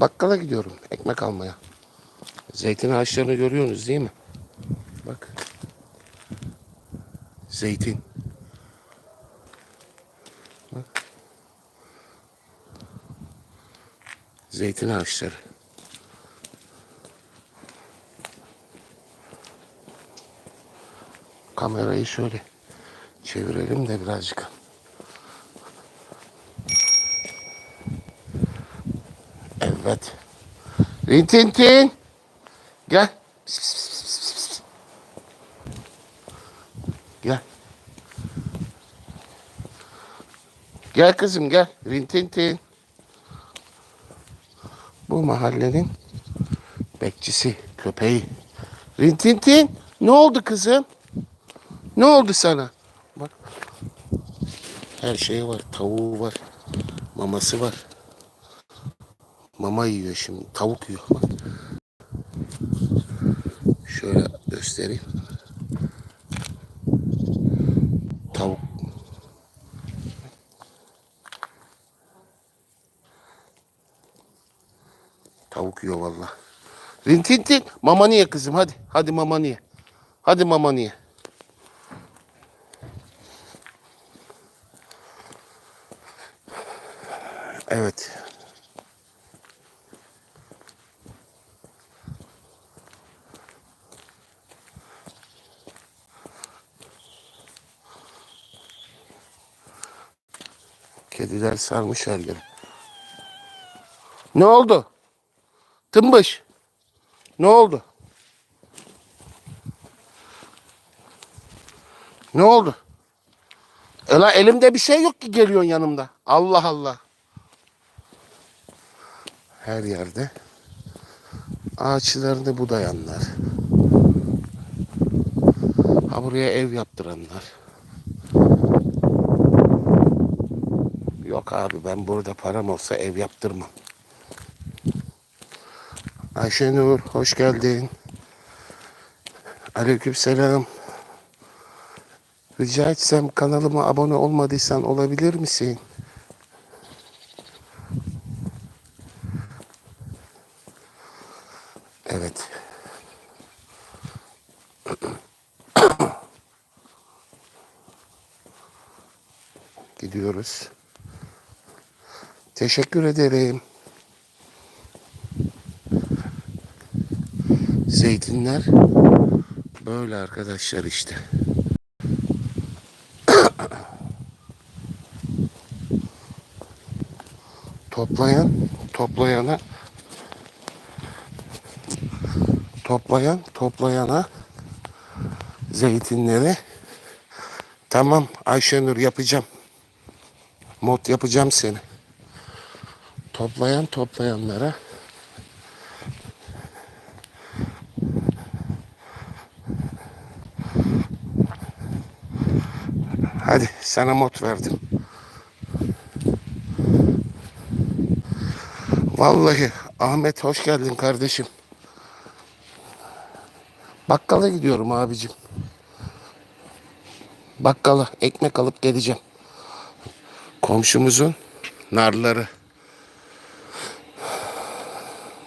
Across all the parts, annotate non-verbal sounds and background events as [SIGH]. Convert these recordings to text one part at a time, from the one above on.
bakkala gidiyorum ekmek almaya. Zeytin ağaçlarını görüyorsunuz değil mi? Bak. Zeytin. Bak. Zeytin ağaçları. Kamerayı şöyle çevirelim de birazcık. Evet. Rintintin. Gel. Pis, pis. Gel. Gel kızım gel. Rintintin. Bu mahallenin bekçisi, köpeği. Rintintin. Ne oldu kızım? Ne oldu sana? Bak. Her şeyi var. Tavuğu var. Maması var. Mama yiyor şimdi. Tavuk yiyor. Şöyle göstereyim. Tavuk. Tavuk yiyor valla. Rintintin. Mamanı ye kızım hadi. Hadi mamanı ye. Hadi mamanı ye. Evet. Kediler sarmış her yeri. Ne oldu? Tımbış. Ne oldu? Ne oldu? Ela elimde bir şey yok ki geliyorsun yanımda. Allah Allah. Her yerde ağaçlarını budayanlar. Ha buraya ev yaptıranlar. Yok abi ben burada param olsa ev yaptırmam. Ayşenur hoş geldin. Aleykümselam. Rica etsem kanalıma abone olmadıysan olabilir misin? Evet. [COUGHS] Gidiyoruz. Teşekkür ederim. Zeytinler böyle arkadaşlar işte. [COUGHS] Toplayan toplayana toplayan toplayana zeytinleri tamam Ayşenur yapacağım. Mod yapacağım seni. Toplayan toplayanlara Hadi sana mod verdim. Vallahi Ahmet hoş geldin kardeşim. Bakkala gidiyorum abicim. Bakkala ekmek alıp geleceğim. Komşumuzun narları.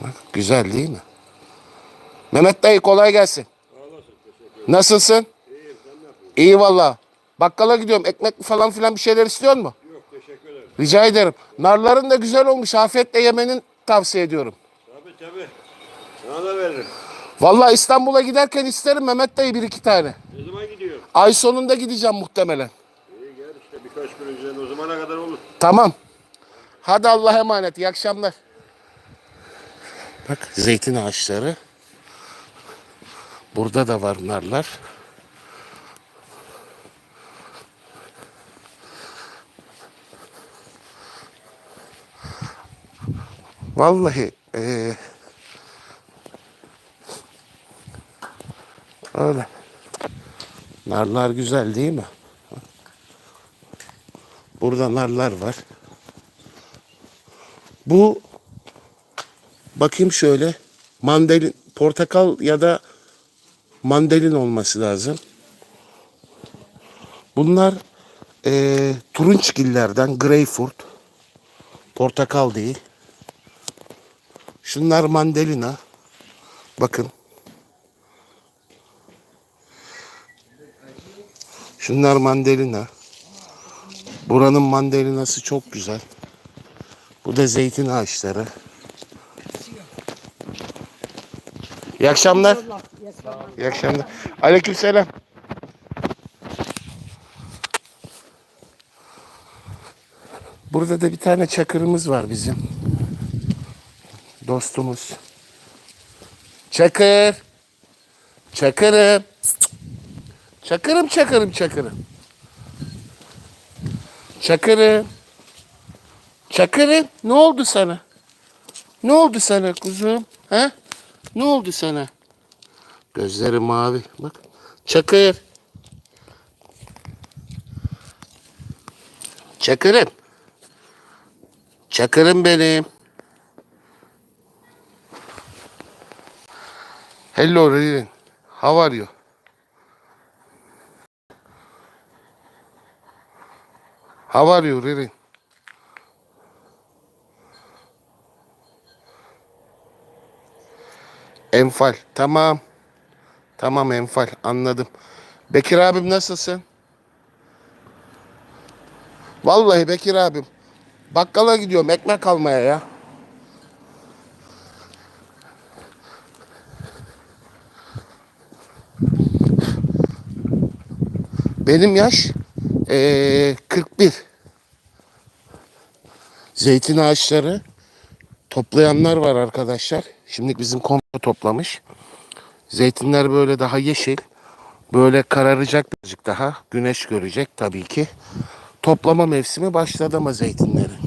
Bak, güzel değil mi? Mehmet dayı kolay gelsin. Nasılsın? İyi valla. Bakkala gidiyorum. Ekmek falan filan bir şeyler istiyor mu? Yok teşekkür ederim. Rica ederim. Narların da güzel olmuş. Afiyetle yemenin tavsiye ediyorum. Tabii tabii. Sana da veririm. Vallahi İstanbul'a giderken isterim Mehmet dayı bir iki tane. Ne zaman gidiyor? Ay sonunda gideceğim muhtemelen. İyi gel işte birkaç gün önce o zamana kadar olur. Tamam. Hadi Allah'a emanet. İyi akşamlar. Bak zeytin ağaçları. Burada da var narlar. Vallahi eee öyle. Narlar güzel değil mi? Burada narlar var. Bu bakayım şöyle mandalin portakal ya da mandalin olması lazım. Bunlar eee turunçgillerden greyfurt. Portakal değil. Şunlar mandalina. Bakın. Şunlar mandalina. Buranın mandalinası çok güzel. Bu da zeytin ağaçları. İyi akşamlar. İyi akşamlar. Aleykümselam. Burada da bir tane çakırımız var bizim. Dostumuz. Çakır. Çakırım. Çakırım çakırım çakırım. Çakırım. Çakırım. Ne oldu sana? Ne oldu sana kuzum? Ha? Ne oldu sana? Gözleri mavi. Bak. Çakır. Çakırım. Çakırım benim. Hello Ririn. How are you? How are you Ririn? Enfal. Tamam. Tamam Enfal. Anladım. Bekir abim nasılsın? Vallahi Bekir abim. Bakkala gidiyorum ekmek almaya ya. Benim yaş eee 41. Zeytin ağaçları toplayanlar var arkadaşlar. Şimdi bizim komşu toplamış. Zeytinler böyle daha yeşil. Böyle kararacak birazcık daha. Güneş görecek tabii ki. Toplama mevsimi başladı ama zeytinlerin.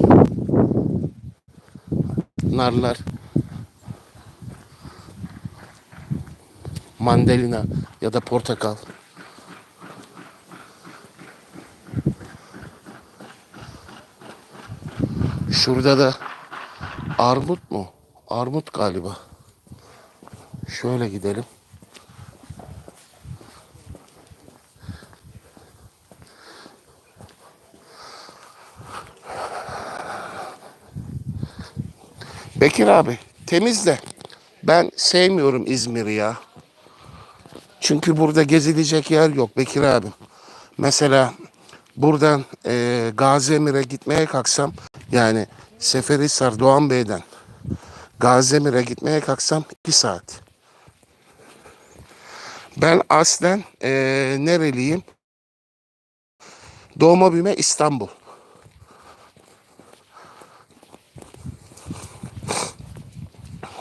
Narlar. Mandalina ya da portakal. Şurada da armut mu? Armut galiba. Şöyle gidelim. Bekir abi temizle. Ben sevmiyorum İzmir'i ya. Çünkü burada gezilecek yer yok Bekir abim. Mesela buradan e, Gazi Emir'e gitmeye kalksam yani Seferihisar Doğan Bey'den Gazi Emir'e gitmeye kalksam 2 saat. Ben aslen e, nereliyim? Doğma büyüme İstanbul.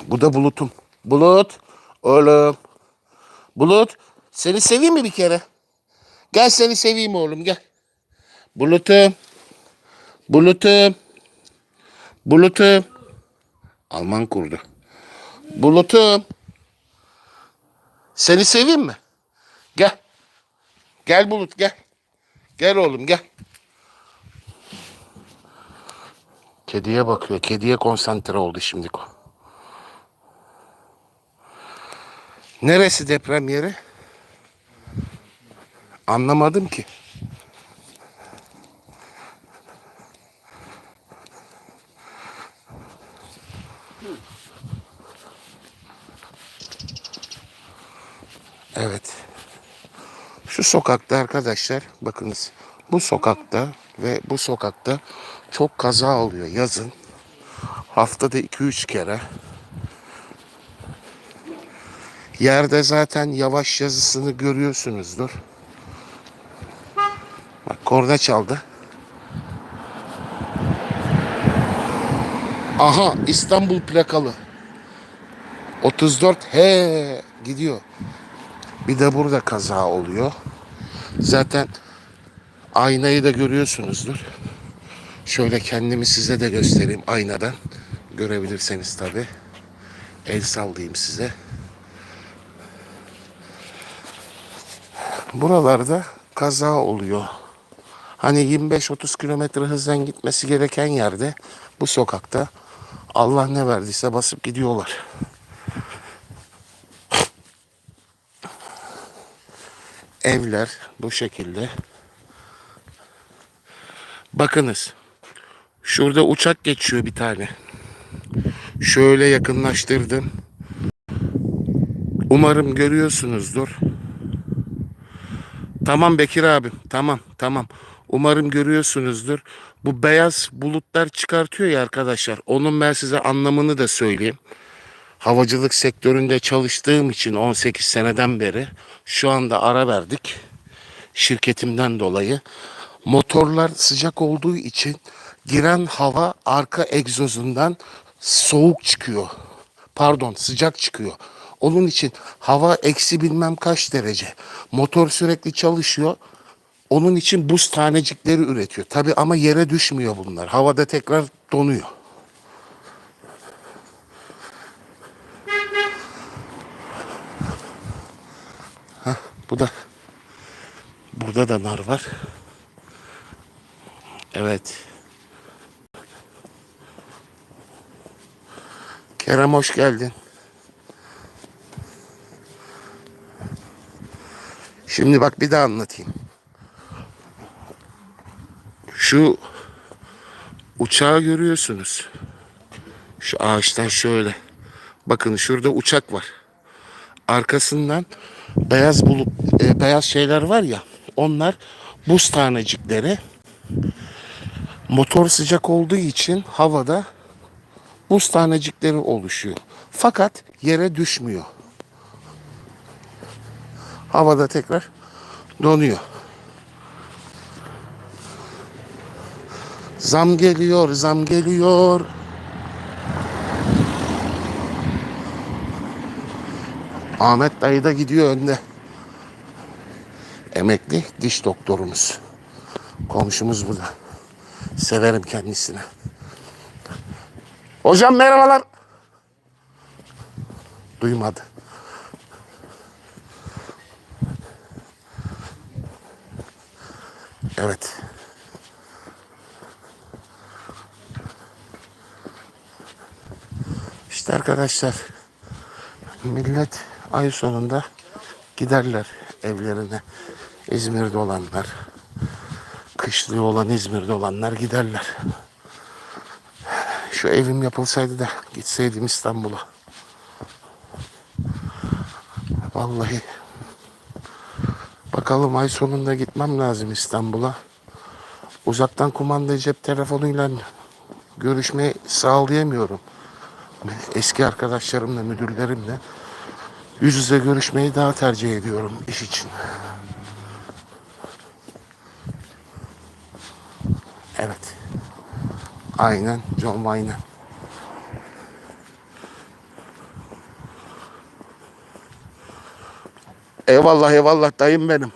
Bu da bulutum. Bulut. Oğlum. Bulut. Seni seveyim mi bir kere? Gel seni seveyim oğlum gel. Bulutum. Bulutum. Bulutum. Alman kurdu. Bulutum. Seni seveyim mi? Gel. Gel Bulut gel. Gel oğlum gel. Kediye bakıyor. Kediye konsantre oldu şimdi o. Neresi deprem yeri? Anlamadım ki. Evet. Şu sokakta arkadaşlar bakınız bu sokakta ve bu sokakta çok kaza oluyor yazın. Haftada 2-3 kere. Yerde zaten yavaş yazısını görüyorsunuzdur. Bak korna çaldı. Aha İstanbul plakalı. 34 he gidiyor. Bir de burada kaza oluyor. Zaten aynayı da görüyorsunuzdur. Şöyle kendimi size de göstereyim aynadan. Görebilirseniz tabi. El sallayayım size. Buralarda kaza oluyor. Hani 25-30 kilometre hızdan gitmesi gereken yerde bu sokakta Allah ne verdiyse basıp gidiyorlar. Evler bu şekilde. Bakınız. Şurada uçak geçiyor bir tane. Şöyle yakınlaştırdım. Umarım görüyorsunuzdur. Tamam Bekir abim. Tamam tamam. Umarım görüyorsunuzdur. Bu beyaz bulutlar çıkartıyor ya arkadaşlar. Onun ben size anlamını da söyleyeyim. Havacılık sektöründe çalıştığım için 18 seneden beri şu anda ara verdik. Şirketimden dolayı. Motorlar sıcak olduğu için giren hava arka egzozundan soğuk çıkıyor. Pardon sıcak çıkıyor. Onun için hava eksi bilmem kaç derece. Motor sürekli çalışıyor. Onun için buz tanecikleri üretiyor. Tabi ama yere düşmüyor bunlar. Havada tekrar donuyor. Bu da burada da nar var. Evet. Kerem hoş geldin. Şimdi bak bir daha anlatayım. Şu uçağı görüyorsunuz. Şu ağaçtan şöyle. Bakın şurada uçak var. Arkasından beyaz bulut, e, beyaz şeyler var ya. Onlar buz tanecikleri. Motor sıcak olduğu için havada buz tanecikleri oluşuyor. Fakat yere düşmüyor. Havada tekrar donuyor. Zam geliyor, zam geliyor. Ahmet dayı da gidiyor önde. Emekli diş doktorumuz. Komşumuz burada. Severim kendisini. Hocam merhabalar. Duymadı. Evet. İşte arkadaşlar millet ay sonunda giderler evlerine. İzmir'de olanlar, kışlığı olan İzmir'de olanlar giderler. Şu evim yapılsaydı da gitseydim İstanbul'a. Vallahi bakalım ay sonunda gitmem lazım İstanbul'a. Uzaktan kumanda cep telefonuyla görüşmeyi sağlayamıyorum. Eski arkadaşlarımla, müdürlerimle yüz yüze görüşmeyi daha tercih ediyorum iş için. Evet. Aynen John Wayne. Eyvallah eyvallah dayım benim.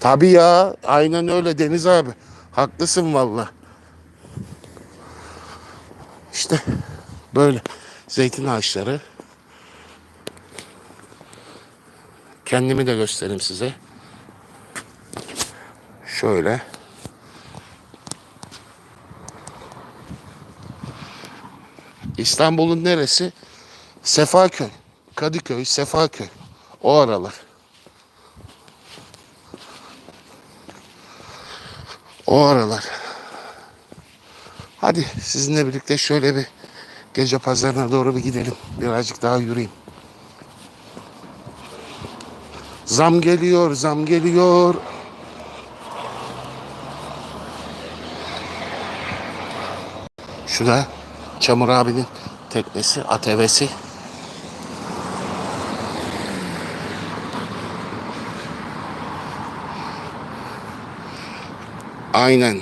Tabii ya aynen öyle Deniz abi. Haklısın valla. İşte böyle zeytin ağaçları. Kendimi de göstereyim size. Şöyle. İstanbul'un neresi? Sefaköy. Kadıköy, Sefaköy. O aralar. O aralar. Hadi sizinle birlikte şöyle bir gece pazarına doğru bir gidelim. Birazcık daha yürüyeyim. Zam geliyor, zam geliyor. Şu da Çamur abinin teknesi, ATV'si. Aynen.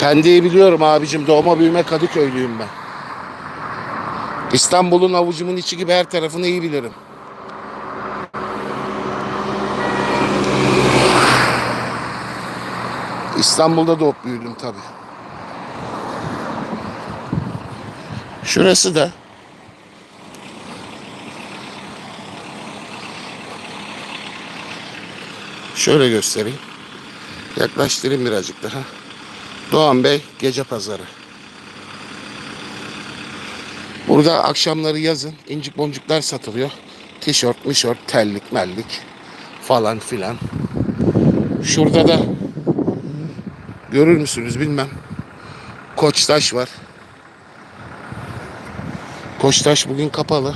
Pendik'i biliyorum abicim. Doğma büyüme Kadıköylüyüm ben. İstanbul'un avucumun içi gibi her tarafını iyi bilirim. İstanbul'da doğup büyüdüm tabii. Şurası da şöyle göstereyim. Yaklaştırayım birazcık daha. Doğan Bey Gece Pazarı. Burada akşamları yazın incik boncuklar satılıyor. Tişört, mişört, tellik, mellik falan filan. Şurada da görür müsünüz bilmem. Koçtaş var. Koçtaş bugün kapalı.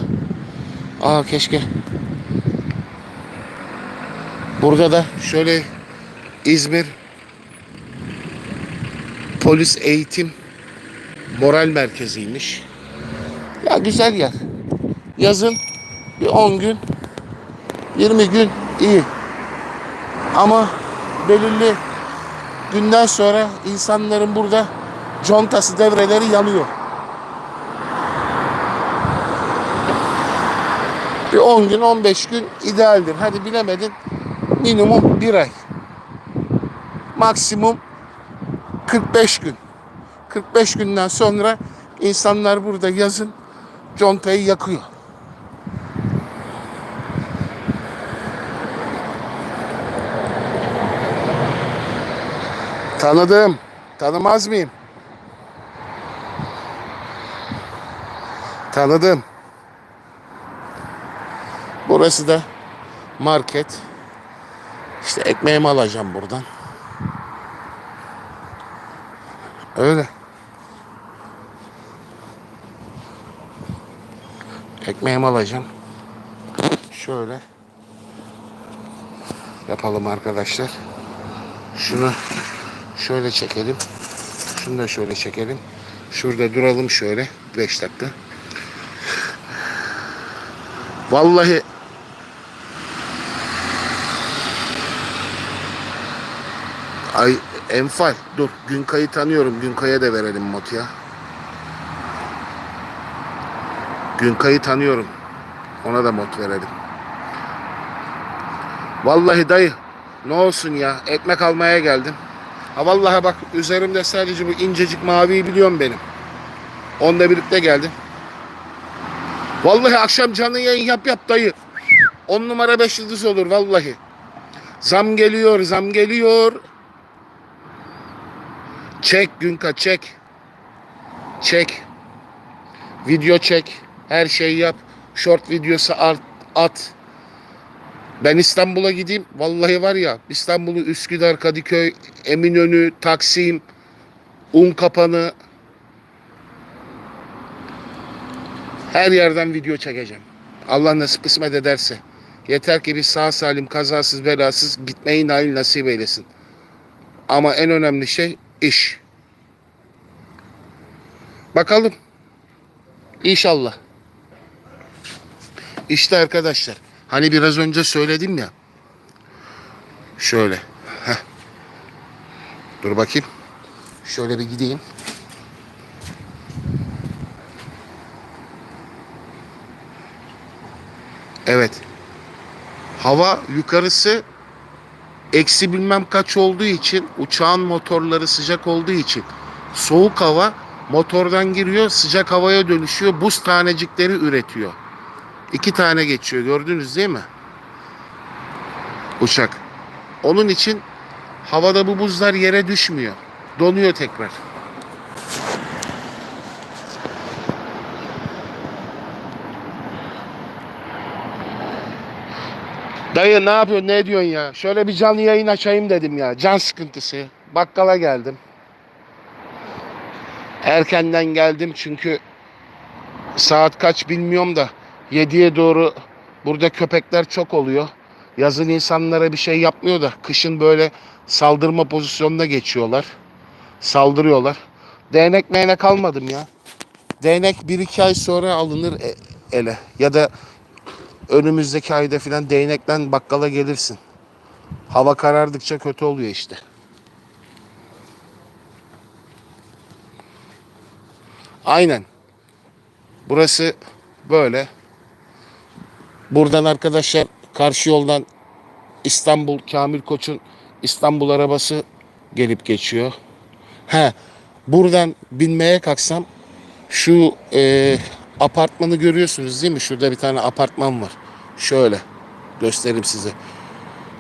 Aa keşke. Burada da şöyle İzmir Polis Eğitim Moral Merkeziymiş. Ya güzel yer. Yazın bir 10 gün 20 gün iyi. Ama belirli günden sonra insanların burada contası devreleri yanıyor. Bir 10 gün 15 gün idealdir. Hadi bilemedin minimum bir ay. Maksimum 45 gün. 45 günden sonra insanlar burada yazın contayı yakıyor. Tanıdım. Tanımaz mıyım? Tanıdım. Burası da market. İşte ekmeğimi alacağım buradan. Öyle. Ekmeğimi alacağım. Şöyle yapalım arkadaşlar. Şunu şöyle çekelim. Şunu da şöyle çekelim. Şurada duralım şöyle 5 dakika. Vallahi Ay Enfal dur Günkay'ı tanıyorum. Günkay'a da verelim mod ya. Günkay'ı tanıyorum. Ona da mod verelim. Vallahi dayı ne olsun ya ekmek almaya geldim. Ha vallahi bak üzerimde sadece bu incecik maviyi biliyorum benim. Onunla birlikte geldim. Vallahi akşam canlı yayın yap yap dayı. 10 numara 5 yıldız olur vallahi. Zam geliyor, zam geliyor. Çek Günka çek. Çek. Video çek. Her şeyi yap. Short videosu at. at. Ben İstanbul'a gideyim. Vallahi var ya İstanbul'u Üsküdar, Kadıköy, Eminönü, Taksim, Unkapanı her yerden video çekeceğim. Allah nasip kısmet ederse. Yeter ki bir sağ salim, kazasız, belasız gitmeyi nail nasip eylesin. Ama en önemli şey iş. Bakalım. İnşallah. İşte arkadaşlar. Hani biraz önce söyledim ya. Şöyle. Heh. Dur bakayım. Şöyle bir gideyim. Evet. Hava yukarısı eksi bilmem kaç olduğu için uçağın motorları sıcak olduğu için soğuk hava motordan giriyor sıcak havaya dönüşüyor buz tanecikleri üretiyor. İki tane geçiyor gördünüz değil mi? Uçak. Onun için havada bu buzlar yere düşmüyor. Donuyor tekrar. Dayı ne yapıyorsun ne diyorsun ya? Şöyle bir canlı yayın açayım dedim ya. Can sıkıntısı. Bakkala geldim. Erkenden geldim çünkü saat kaç bilmiyorum da 7'ye doğru burada köpekler çok oluyor. Yazın insanlara bir şey yapmıyor da kışın böyle saldırma pozisyonuna geçiyorlar. Saldırıyorlar. Değnek meynek almadım ya. Değnek 1-2 ay sonra alınır e- ele. Ya da önümüzdeki ayda filan değnekten bakkala gelirsin. Hava karardıkça kötü oluyor işte. Aynen. Burası böyle. Buradan arkadaşlar karşı yoldan İstanbul Kamil Koç'un İstanbul arabası gelip geçiyor. He, buradan binmeye kalksam şu e, apartmanı görüyorsunuz değil mi? Şurada bir tane apartman var. Şöyle göstereyim size.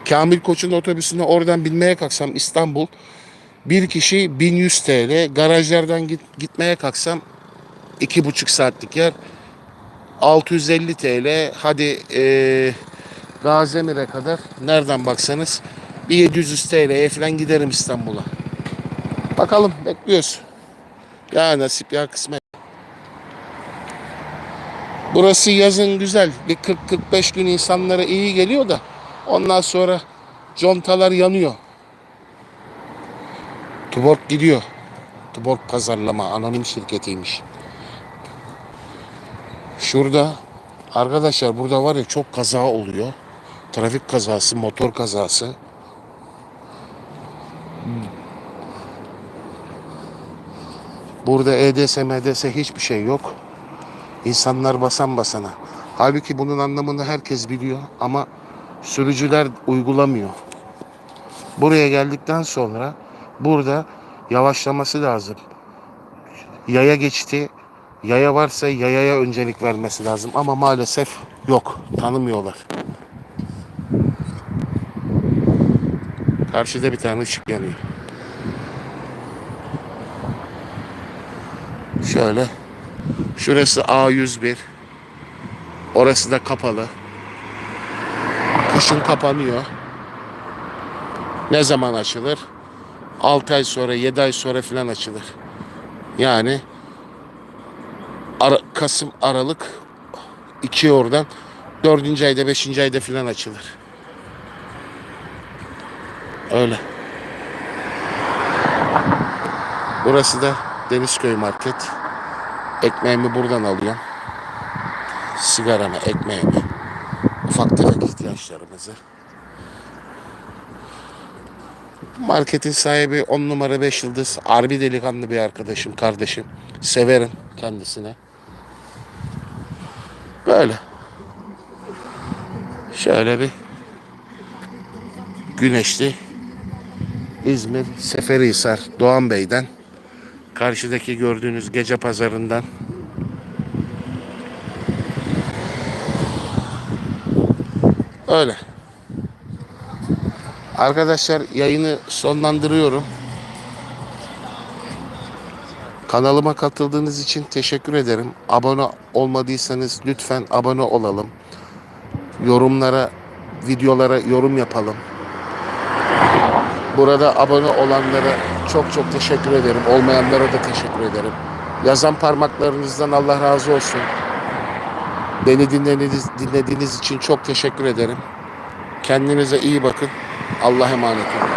Kamil Koç'un otobüsüne oradan binmeye kalksam İstanbul bir kişi 1100 TL. Garajlardan git, gitmeye kalksam iki buçuk saatlik yer 650 TL. Hadi eee Gazemir'e kadar nereden baksanız bir 700 TL'ye falan giderim İstanbul'a. Bakalım bekliyoruz. Ya nasip ya kısmet. Burası yazın güzel. Bir 40-45 gün insanlara iyi geliyor da ondan sonra contalar yanıyor. Tuborg gidiyor. Tuborg pazarlama anonim şirketiymiş. Şurada arkadaşlar burada var ya çok kaza oluyor. Trafik kazası, motor kazası. Burada EDS, MDS hiçbir şey yok. İnsanlar basan basana. Halbuki bunun anlamını herkes biliyor ama sürücüler uygulamıyor. Buraya geldikten sonra burada yavaşlaması lazım. Yaya geçti. Yaya varsa yayaya öncelik vermesi lazım ama maalesef yok. Tanımıyorlar. Karşıda bir tane ışık yanıyor. Şöyle. Şurası A101. Orası da kapalı. Kışın kapanıyor. Ne zaman açılır? 6 ay sonra, 7 ay sonra falan açılır. Yani Ara- Kasım, Aralık 2 oradan 4. ayda, 5. ayda falan açılır. Öyle. Burası da Denizköy Market. Ekmeğimi buradan alıyorum. Sigaramı, ekmeğimi. Ufak tefek ihtiyaçlarımızı. Marketin sahibi 10 numara 5 yıldız. Harbi delikanlı bir arkadaşım, kardeşim. Severim kendisine. Böyle. Şöyle bir güneşli İzmir Seferihisar Doğan Bey'den karşıdaki gördüğünüz gece pazarından öyle. Arkadaşlar yayını sonlandırıyorum. Kanalıma katıldığınız için teşekkür ederim. Abone olmadıysanız lütfen abone olalım. Yorumlara, videolara yorum yapalım. Burada abone olanlara çok çok teşekkür ederim. Olmayanlara da teşekkür ederim. Yazan parmaklarınızdan Allah razı olsun. Beni dinlediğiniz, dinlediğiniz için çok teşekkür ederim. Kendinize iyi bakın. Allah'a emanet olun.